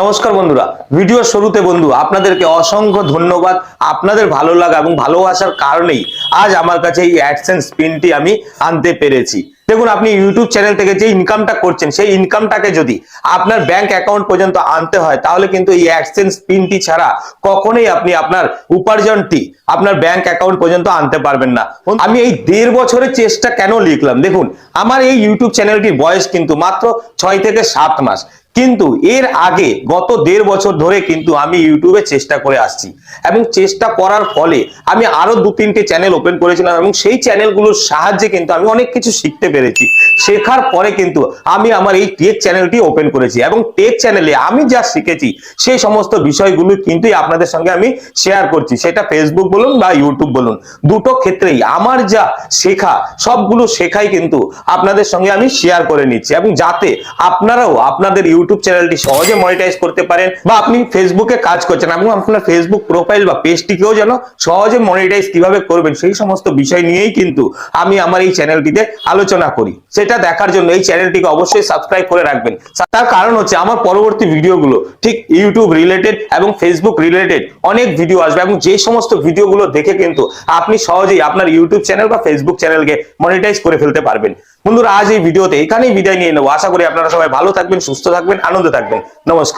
নমস্কার বন্ধুরা, ভিডিও শুরুতে বন্ধু, আপনাদেরকে অসংখ্য ধন্যবাদ। আপনাদের ভালো লাগা এবং ভালোবাসার কারণেই আজ আমার কাছে এই অ্যাডসেন্স পিনটি আমি আনতে পেরেছি। দেখুন, আপনি ইউটিউব চ্যানেল থেকে যে ইনকামটা করছেন, সেই ইনকামটাকে যদি আপনার ব্যাংক অ্যাকাউন্ট পর্যন্ত আনতে হয়, তাহলে কিন্তু এই অ্যাডসেন্স পিনটি ছাড়া কখনোই আপনি আপনার উপার্জনটি আপনার ব্যাংক অ্যাকাউন্ট পর্যন্ত আনতে পারবেন না। আমি এই দেড় বছরের চেষ্টা কেন লিখলাম? দেখুন, আমার এই ইউটিউব চ্যানেলটির বয়স কিন্তু মাত্র ছয় থেকে সাত মাস। কিন্তু এর আগে গত দেড় বছর ধরে কিন্তু আমি ইউটিউবে চেষ্টা করে আসছি এবং চেষ্টা করার ফলে আমি আরও দু তিনটে চ্যানেল ওপেন করেছিলাম এবং সেই চ্যানেলগুলোর সাহায্যে কিন্তু আমি অনেক কিছু শিখতে পেরেছি। শেখার পরে কিন্তু আমি আমার এই টেক চ্যানেলটি ওপেন করেছি এবং টেক চ্যানেলে আমি যা শিখেছি সেই সমস্ত বিষয়গুলো কিন্তু আপনাদের সঙ্গে আমি শেয়ার করছি। সেটা ফেসবুক বলুন বা ইউটিউব বলুন। দুটো ক্ষেত্রেই আমার যা শেখা, সবগুলো শেখাই কিন্তু আপনাদের সঙ্গে আমি শেয়ার করে নিচ্ছি এবং যাতে আপনারাও আপনাদের ইউটিউব চ্যানেলটি সহজে মনিটাইজ করতে পারেন বা আপনি ফেসবুকে কাজ করছেন এবং আপনার ফেসবুক প্রোফাইল বা পেজটিকেও যেন সহজে মনিটাইজ কীভাবে করবেন সেই সমস্ত বিষয় নিয়েই কিন্তু আমি আমার এই চ্যানেলটিতে আলোচনা করি। সেটা দেখার জন্য এই চ্যানেলটিকে অবশ্যই সাবস্ক্রাইব করে রাখবেন। তার কারণ হচ্ছে আমার পরবর্তী ভিডিওগুলো, ঠিক ইউটিউব রিলেটেড এবং ফেসবুক রিলেটেড অনেক ভিডিও আসবে এবং যে সমস্ত ভিডিওগুলো দেখে কিন্তু আপনি সহজেই আপনার ইউটিউব চ্যানেল বা ফেসবুক চ্যানেলকে মনিটাইজ করে ফেলতে পারবেন। বন্ধুরা, আজ এই ভিডিওতে এখানেই বিদায় নিয়ে নেব। আশা করি আপনারা সবাই ভালো থাকবেন, সুস্থ থাকবেন, আনন্দে থাকবেন। নমস্কার।